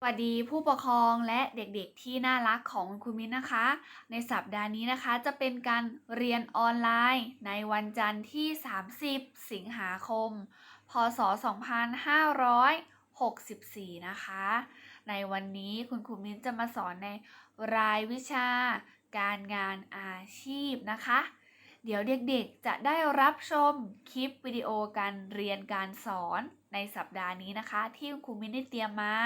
สวัสดีผู้ปกครองและเด็กๆที่น่ารักของคุณครูมิ้นนะคะ ในสัปดาห์นี้นะคะจะเป็นการเรียนออนไลน์ ในวันจันทร์ที่ 30 สิงหาคม พศ 2564 นะคะ ในวันนี้คุณครูมิ้นจะมาสอนในรายวิชา การงานอาชีพนะคะ เดี๋ยวเด็กๆจะได้รับชมคลิปวิดีโอการเรียนการสอนในสัปดาห์นี้นะคะ ที่คุณครูมิ้นได้เตรียมมา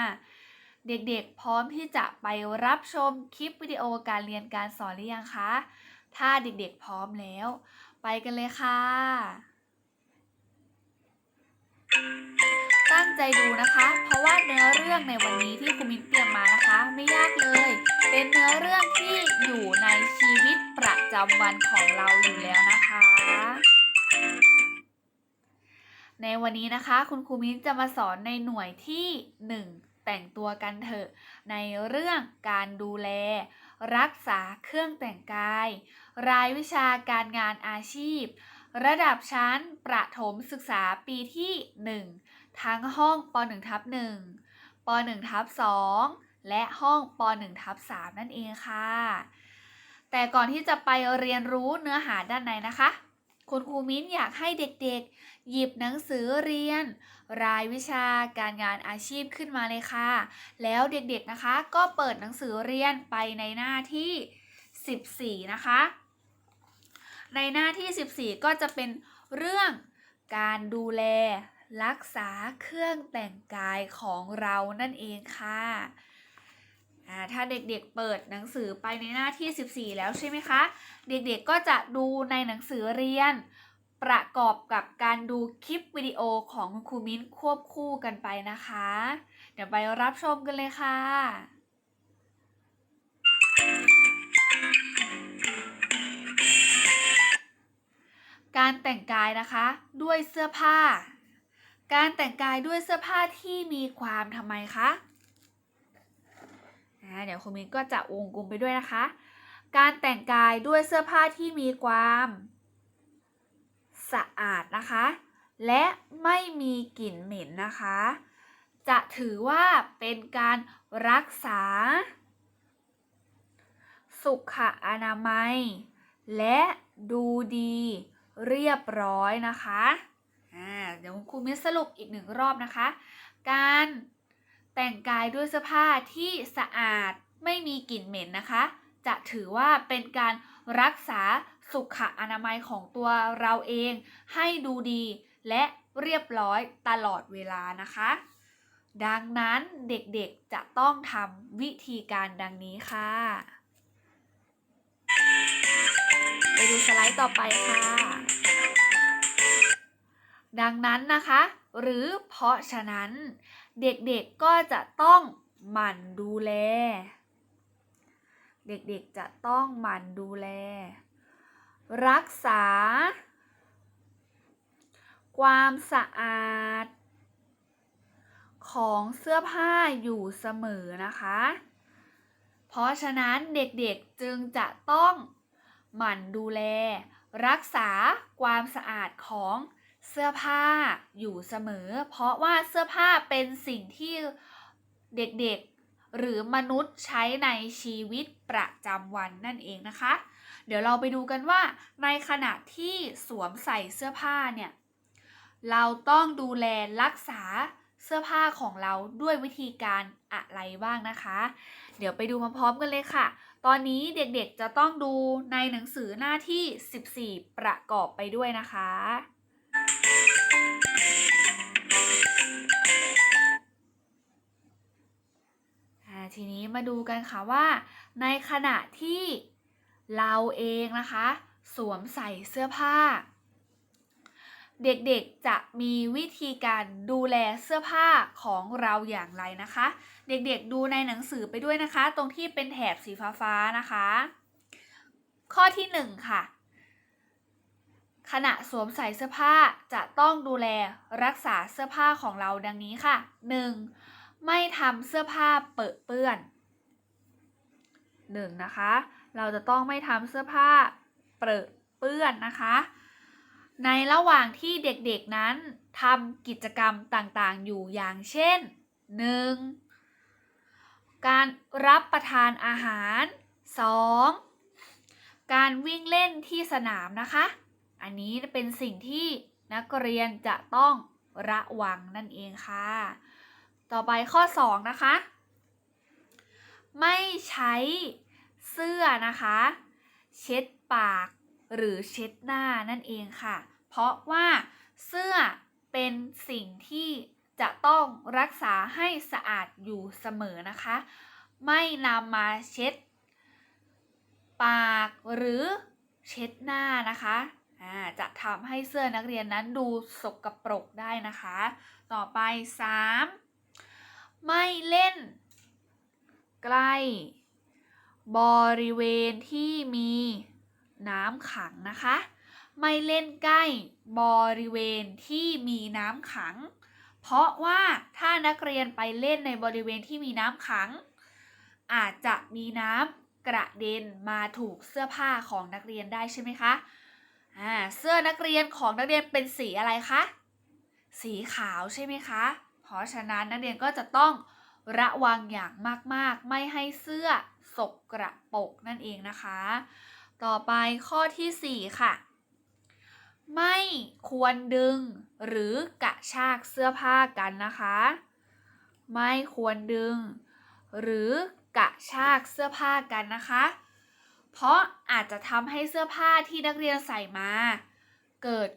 เด็กๆ พร้อมที่จะไปรับชมคลิปวิดีโอการเรียนการสอนหรือยังคะ ถ้าเด็กๆพร้อมแล้ว ไปกันเลยค่ะ ตั้งใจดูนะคะ เพราะว่าเนื้อเรื่องในวันนี้ที่ครูมิ้นเตรียมมานะคะ ไม่ยากเลย เป็นเนื้อเรื่องที่อยู่ในชีวิตประจำวันของเราอยู่แล้วนะคะ ในวันนี้นะคะ คุณครูมิ้นจะมาสอนในหน่วยที่ 1 แต่งตัวกันเถอะ ในเรื่องการดูแล รักษาเครื่องแต่งกาย รายวิชาการงานอาชีพ ระดับชั้นประถมศึกษาปีที่ 1 ทั้งห้องป .1 ทับ1ป .1 ทับ2และห้องป .1 ทับ3นั่นเองค่ะ แต่ก่อนที่จะไปเรียนรู้เนื้อหาด้านในนะคะ คุณครูมิ้นอยากให้เด็กๆ หยิบหนังสือเรียน รายวิชาการงานอาชีพขึ้นมาเลยค่ะ แล้วเด็กๆนะคะก็เปิดหนังสือเรียนไปในหน้าที่ 14 นะคะ ในหน้าที่ 14 ก็จะเป็นเรื่องการดูแล รักษาเครื่องแต่งกายของเรานั่นเองค่ะถ้าเด็กๆเปิดหนังสือไปในหน้าที่ 14 แล้วใช่ไหมคะ เด็กๆก็จะดูในหนังสือเรียน ประกอบกับการดูคลิปวิดีโอของครูมิ้นควบคู่กันไปนะคะ เดี๋ยวไปรับชมกันเลยค่ะ การแต่งกายนะคะด้วยเสื้อผ้า การแต่งกายด้วยเสื้อผ้าที่มีความทำไมคะเดี๋ยวคุณมิ้นก็จะวงกลมไปด้วยนะคะ การแต่งกายด้วยเสื้อผ้าที่มีความ สะอาดนะคะ และไม่มีกลิ่นเหม็นนะคะ จะถือว่าเป็นการรักษา สุขอนามัย และดูดีเรียบร้อยนะคะเดี๋ยวคุณครูมิสรุปอีกหนึ่งรอบนะคะ การแต่งกายด้วยเสื้อผ้าที่สะอาดไม่มีกลิ่นเหม็นนะคะ จะถือว่าเป็นการรักษา สุขอนามัยของตัวเราเองให้ดูดีและเรียบร้อยตลอดเวลานะคะ ดังนั้นเด็กๆจะต้องทำวิธีการดังนี้ค่ะ ไปดูสไลด์ต่อไปค่ะ ดังนั้นนะคะ หรือเพราะฉะนั้น เด็กๆก็จะต้องหมั่นดูแล เด็กๆจะต้องหมั่นดูแล รักษา ความสะอาด ของเสื้อผ้าอยู่เสมอนะคะ เพราะฉะนั้นเด็กๆจึงจะต้องหมั่นดูแล รักษาความสะอาดของเสื้อผ้าอยู่เสมอ เพราะว่าเสื้อผ้าเป็นสิ่งที่เด็กๆ หรือมนุษย์ใช้ในชีวิตประจำวันนั่นเองนะคะ เดี๋ยวเราไปดูกันว่า ในขณะที่สวมใส่เสื้อผ้าเนี่ย เราต้องดูแลรักษาเสื้อผ้าของเราด้วยวิธีการอะไรบ้างนะคะ เดี๋ยวไปดูพร้อมๆกันเลยค่ะ ตอนนี้เด็กๆจะต้องดูในหนังสือหน้าที่ 14 ประกอบไปด้วยนะคะ ทีนี้มาดูกันค่ะว่า ในขณะที่ เราเองนะคะ สวมใส่เสื้อผ้า เด็กๆจะมีวิธีการดูแลเสื้อผ้าของเราอย่างไรนะคะ เด็กๆดูในหนังสือไปด้วยนะคะ ตรงที่เป็นแถบสีฟ้าๆนะคะ ข้อที่ 1 ค่ะขณะสวมใส่เสื้อผ้าจะต้องดูแลรักษาเสื้อผ้าของเราดังนี้ค่ะ 1. ไม่ทำเสื้อผ้าเปื้อะเปื้อน 1. นะคะ เราจะต้องไม่ทำเสื้อผ้าเปรอะเปื้อนนะคะ ในระหว่างที่เด็กๆนั้นทำกิจกรรมต่างๆ อยู่อย่างเช่น 1. การรับประทานอาหาร 2. การวิ่งเล่นที่สนามนะคะ อันนี้เป็นสิ่งที่นักเรียนจะต้องระวังนั่นเองค่ะ ต่อไปข้อ 2 นะคะ ไม่ใช้ เสื้อนะคะ เช็ดปากหรือเช็ดหน้านั่นเองค่ะ เพราะว่าเสื้อเป็นสิ่งที่จะต้องรักษาให้สะอาดอยู่เสมอนะคะ ไม่นำมาเช็ด ปากหรือเช็ดหน้านะคะจะทำให้เสื้อนักเรียนนั้นดูสกปรกได้นะคะ ต่อไป 3. ไม่เล่น ใกล้ บริเวณที่มีน้ำขังนะคะ ไม่เล่นใกล้บริเวณที่มีน้ำขัง เพราะว่าถ้านักเรียนไปเล่นในบริเวณที่มีน้ำขัง อาจจะมีน้ำกระเด็นมาถูกเสื้อผ้าของนักเรียนได้ใช่ไหมคะอ่าเสื้อนักเรียนของนักเรียนเป็นสีอะไรคะสีขาวใช่ไหมคะ เพราะฉะนั้นนักเรียนก็จะต้องระวังอย่างมาก ๆ ไม่ให้เสื้อ สกกระปกนั่นเองนะคะ ต่อไปข้อทีสี่ 4 ค่ะ ไม่ควรดึงหรือกระชากเสื้อผ้ากันนะคะ ไม่ควรดึง หรือกระชากเสื้อผ้ากันนะคะ เพราะอาจจะทำให้เสื้อผ้าที่นักเรียนใส่มา เกิด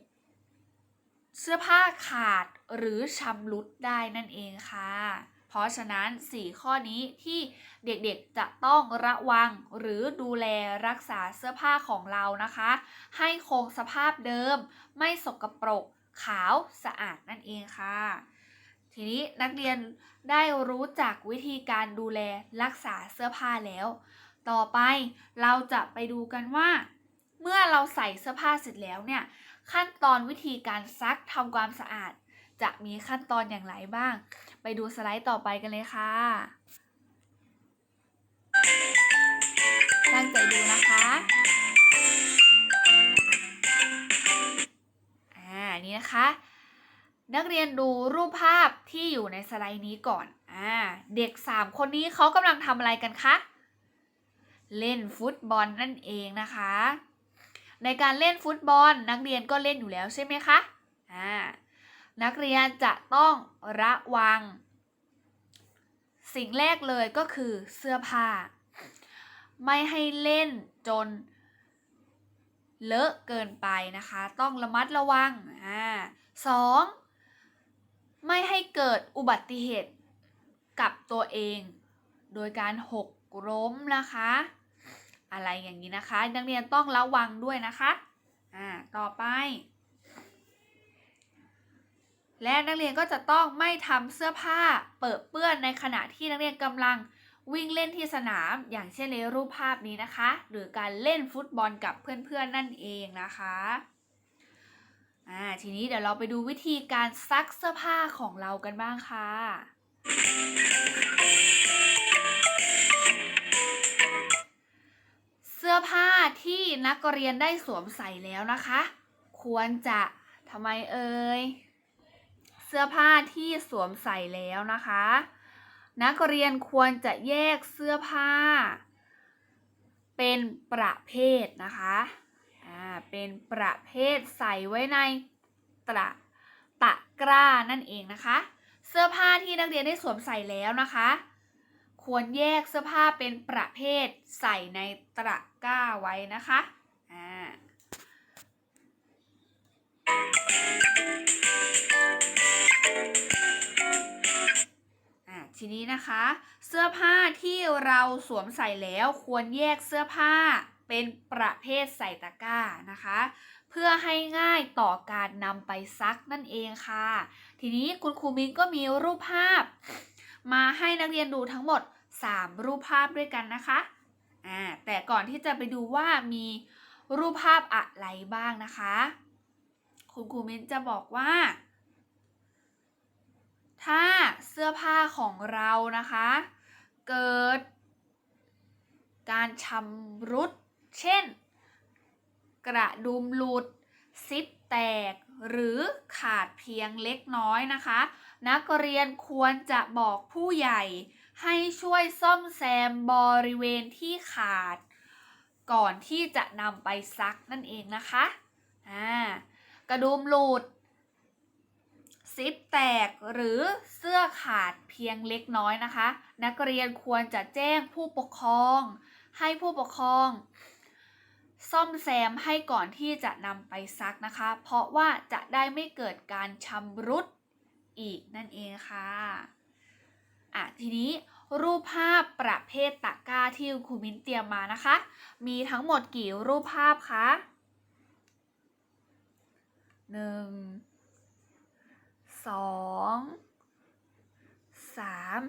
เสื้อผ้าขาดหรือชำรุดได้นั่นเองค่ะ เพราะฉะนั้น 4 ข้อนี้ที่เด็กๆจะต้องระวังหรือดูแลรักษาเสื้อผ้าของเรานะคะ ให้คงสภาพเดิม ไม่สกปรกขาวสะอาดนั่นเองค่ะ ทีนี้นักเรียนได้รู้จักวิธีการดูแลรักษาเสื้อผ้าแล้ว ต่อไปเราจะไปดูกันว่า เมื่อเราใส่เสื้อผ้าเสร็จแล้วเนี่ย ขั้นตอนวิธีการซักทำความสะอาด จะมีขั้นตอนอย่างไรบ้าง ไปดูสไลด์ต่อไปกันเลยค่ะ ตั้งใจดูนะคะอ่านี่นะคะ นักเรียนดูรูปภาพที่อยู่ในสไลด์นี้ก่อนอ่าเด็ก 3 คนนี้เขากำลังทำอะไรกันคะ เล่นฟุตบอลนั่นเองนะคะ ในการเล่นฟุตบอลนักเรียนก็เล่นอยู่แล้วใช่ไหมคะอ่า นักเรียนจะต้องระวัง สิ่งแรกเลยก็คือเสื้อผ้า ไม่ให้เล่นจน เลอะเกินไปนะคะ ต้องระมัดระวังอ่าสองไม่ให้เกิดอุบัติเหตุกับตัวเอง โดยการหกล้มนะคะ อะไรอย่างนี้นะคะ นักเรียนต้องระวังด้วยนะคะ อ่า ต่อไป และนักเรียนก็จะต้องไม่ทำเสื้อผ้าเปิดเปื้อนในขณะที่นักเรียนกำลังวิ่งเล่นที่สนาม อย่างเช่นในรูปภาพนี้นะคะ หรือการเล่นฟุตบอลกับเพื่อนๆนั่นเองนะคะอ่าทีนี้เดี๋ยวเราไปดูวิธีการซักเสื้อผ้าของเรากันบ้างค่ะเสื้อผ้าที่นักเรียนได้สวมใส่แล้วนะคะ ควรจะทำไมเอ่ย เสื้อผ้าที่สวมใส่แล้วนะคะ นักเรียนควรจะแยกเสื้อผ้า เป็นประเภทนะคะอ่าเป็นประเภทใส่ไว้ในตะตะกร้านั่นเองนะคะ เสื้อผ้าที่นักเรียนได้สวมใส่แล้วนะคะ ควรแยกเสื้อผ้าเป็นประเภทใส่ในตะกร้าไว้นะคะอ่าอะ ทีนี้นะคะ เสื้อผ้าที่เราสวมใส่แล้วควรแยกเสื้อผ้าเป็นประเภทใส่ตะกร้านะคะ เพื่อให้ง่ายต่อการนำไปซักนั่นเองค่ะ ทีนี้คุณครูมิ้นก็มีรูปภาพ มาให้นักเรียนดูทั้งหมด 3 รูปภาพด้วยกันนะคะอ่าแต่ก่อนที่จะไปดูว่ามีรูปภาพอะไรบ้างนะคะ คุณครูมิ้นจะบอกว่า ถ้าเสื้อผ้าของเรานะคะ เกิด การชำรุด เช่น กระดุมหลุด ซิปแตก หรือขาดเพียงเล็กน้อยนะคะ นักเรียนควรจะบอกผู้ใหญ่ ให้ช่วยซ่อมแซมบริเวณที่ขาด ก่อนที่จะนำไปซักนั่นเองนะคะ อ่า กระดุมหลุด ซิปแตกหรือเสื้อขาดเพียงเล็กน้อยนะคะ นักเรียนควรจะแจ้งผู้ปกครอง ให้ผู้ปกครอง ซ่อมแซมให้ก่อนที่จะนำไปซักนะคะ เพราะว่าจะได้ไม่เกิดการชำรุดอีกนั่นเองค่ะอะทีนี้รูปภาพประเภทตะกร้าที่ครูมิ้นเตรียมมานะคะ มีทั้งหมดกี่รูปภาพคะหนึ่ง สองสาม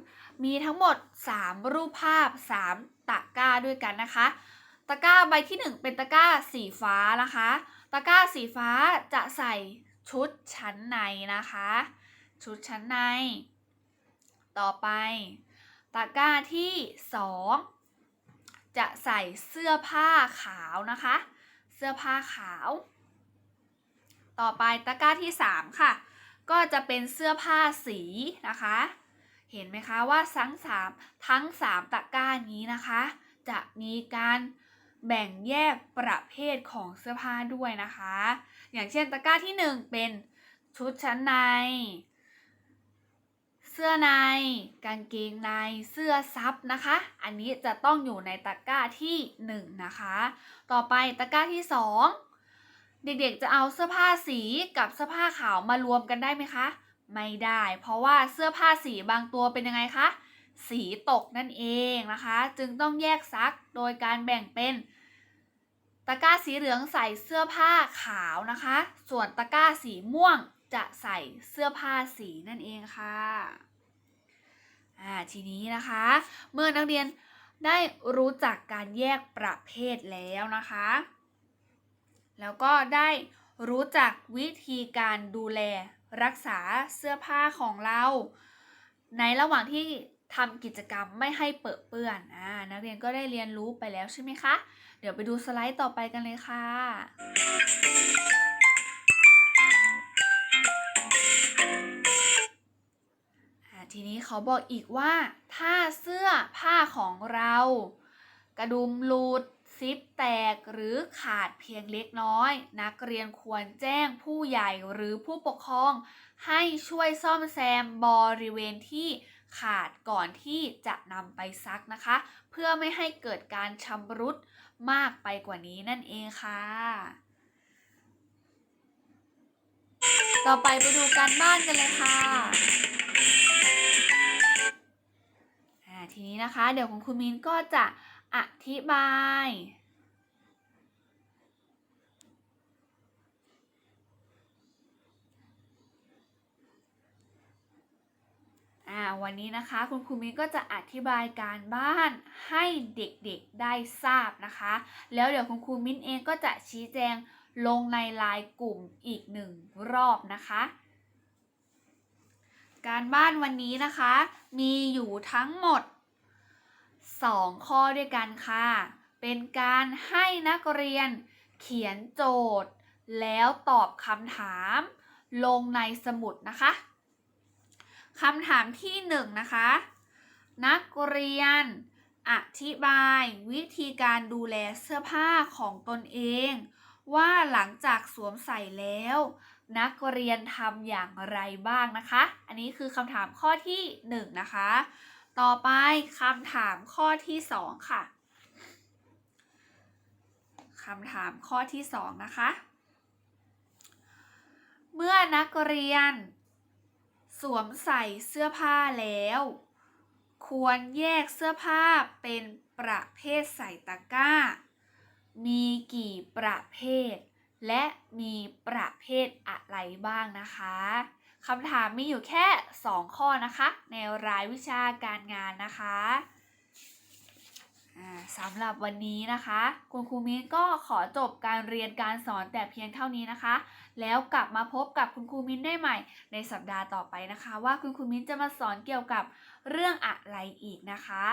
มีทั้งหมด 3 รูปภาพ 3 ตะกร้าด้วยกันนะคะ ตะกร้าใบที่ 1 เป็นตะกร้าสีฟ้านะคะ ตะกร้าสีฟ้าจะใส่ชุดชั้นในนะคะ ชุดชั้นใน ต่อไป ตะกร้าที่ 2 จะใส่เสื้อผ้าขาวนะคะ เสื้อผ้าขาว ต่อไปตะกร้าที่ 3 ค่ะ ก็จะเป็นเสื้อผ้าสีนะคะ เห็นไหมคะว่าทั้งสามทั้งสามตะกร้านี้นะคะ จะมีการแบ่งแยกประเภทของเสื้อผ้าด้วยนะคะ อย่างเช่นตะกร้าที่หนึ่งเป็นชุดชั้นใน เสื้อใน กางเกงใน เสื้อซับนะคะ อันนี้จะต้องอยู่ในตะกร้าที่หนึ่งนะคะ ต่อไปตะกร้าที่สอง เด็กๆจะเอาเสื้อผ้าสีกับเสื้อผ้าขาวมารวมกันได้ไหมคะ ไม่ได้ เพราะว่าเสื้อผ้าสีบางตัวเป็นยังไงคะ สีตกนั่นเองนะคะ จึงต้องแยกซักโดยการแบ่งเป็นตะกร้าสีเหลืองใส่เสื้อผ้าขาวนะคะ ส่วนตะกร้าสีม่วงจะใส่เสื้อผ้าสีนั่นเองค่ะอ่าทีนี้นะคะ เมื่อนักเรียนได้รู้จักการแยกประเภทแล้วนะคะ แล้วก็ได้รู้จักวิธีการดูแลรักษาเสื้อผ้าของเรา ในระหว่างที่ทำกิจกรรมไม่ให้เปื้อนเปื้อนอ่านักเรียนก็ได้เรียนรู้ไปแล้วใช่ไหมคะ เดี๋ยวไปดูสไลด์ต่อไปกันเลยค่ะ ทีนี้เขาบอกอีกว่า ถ้าเสื้อผ้าของเรา กระดุมหลุด ซิปแตกหรือขาดเพียงเล็กน้อย นักเรียนควรแจ้งผู้ใหญ่หรือผู้ปกครอง ให้ช่วยซ่อมแซมบริเวณที่ขาดก่อนที่จะนำไปซักนะคะ เพื่อไม่ให้เกิดการชำรุดมากไปกว่านี้นั่นเองค่ะ ต่อไปไปดูการบ้านกันเลยค่ะทีนี้นะคะ เดี๋ยวคุณครูมินก็จะ อธิบายอ่าวันนี้นะคะคุณครูมิ้นก็จะอธิบายการบ้านให้เด็กๆได้ทราบนะคะ แล้วเดี๋ยวคุณครูมิ้นเองก็จะชี้แจงลงในไลน์กลุ่มอีกหนึ่งรอบนะคะ การบ้านวันนี้นะคะ มีอยู่ทั้งหมด 2 ข้อด้วยกันค่ะ เป็นการให้นักเรียนเขียนโจทย์ แล้วตอบคำถาม ลงในสมุดนะคะคำถามที่1นงนะคะ นักเรียนอธิบายวิธีการดูแลเสื้อผ้าของตนเอง ว่าหลังจากสวมใส่แล้ว นักเรียนทำอย่างไรบ้างนะคะ อันนี้คือคำถามข้อที่ 1 นะคะ ต่อไปคำถามข้อที่2ค่ะคำถามข้อที่2นะคะ เมื่อนักเรียน สวมใส่เสื้อผ้าแล้ว ควรแยกเสื้อผ้าเป็นประเภทใส่ตะกร้า มีกี่ประเภท และมีประเภทอะไรบ้างนะคะ คำถามมีอยู่แค่ 2 ข้อนะคะ ในรายวิชาการงานนะคะอ่าสำหรับวันนี้นะคะ คุณครูมิ้นก็ขอจบการเรียนการสอนแต่เพียงเท่านี้นะคะ แล้วกลับมาพบกับคุณครูมิ้นได้ใหม่ ในสัปดาห์ต่อไปนะคะ ว่าคุณครูมิ้นจะมาสอนเกี่ยวกับเรื่องอะไรอีกนะคะ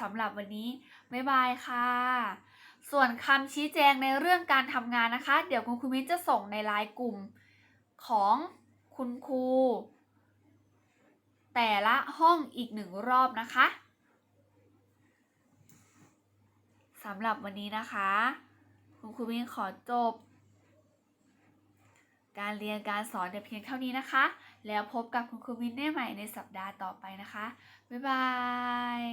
สำหรับวันนี้ บ๊ายบายค่ะ ส่วนคำชี้แจงในเรื่องการทำงานนะคะ เดี๋ยวคุณครูมิ้นจะส่งในไลน์กลุ่มของ คุณครู แต่ละห้องอีกหนึ่งรอบนะคะสำหรับวันนี้นะคะ คุณครูมิ้นขอจบ การเรียนการสอนแต่เพียงเท่านี้นะคะ แล้วพบกับคุณครูมิ้นได้ใหม่ในสัปดาห์ต่อไปนะคะ บ๊ายบาย